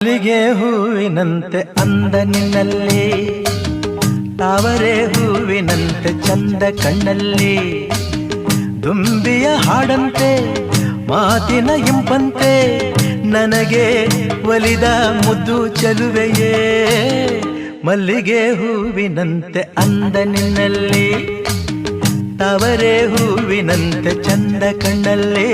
ಮಲ್ಲಿಗೆ ಹೂವಿನಂತೆ ಅಂದ ನಿನ್ನಲ್ಲಿ ತಾವರೆ ಹೂವಿನಂತೆ ಚಂದ ಕಣ್ಣಲ್ಲಿ, ದುಂಬಿಯ ಹಾಡಂತೆ, ಮಾತಿನ ಇಂಪಂತೆ, ನನಗೆ ಒಲಿದ ಮುದ್ದು ಚಲುವೆಯೇ. ಮಲ್ಲಿಗೆ ಹೂವಿನಂತೆ ಅಂದ ನಿನ್ನಲ್ಲಿ ತಾವರೆ ಹೂವಿನಂತೆ ಚಂದ ಕಣ್ಣಲ್ಲಿ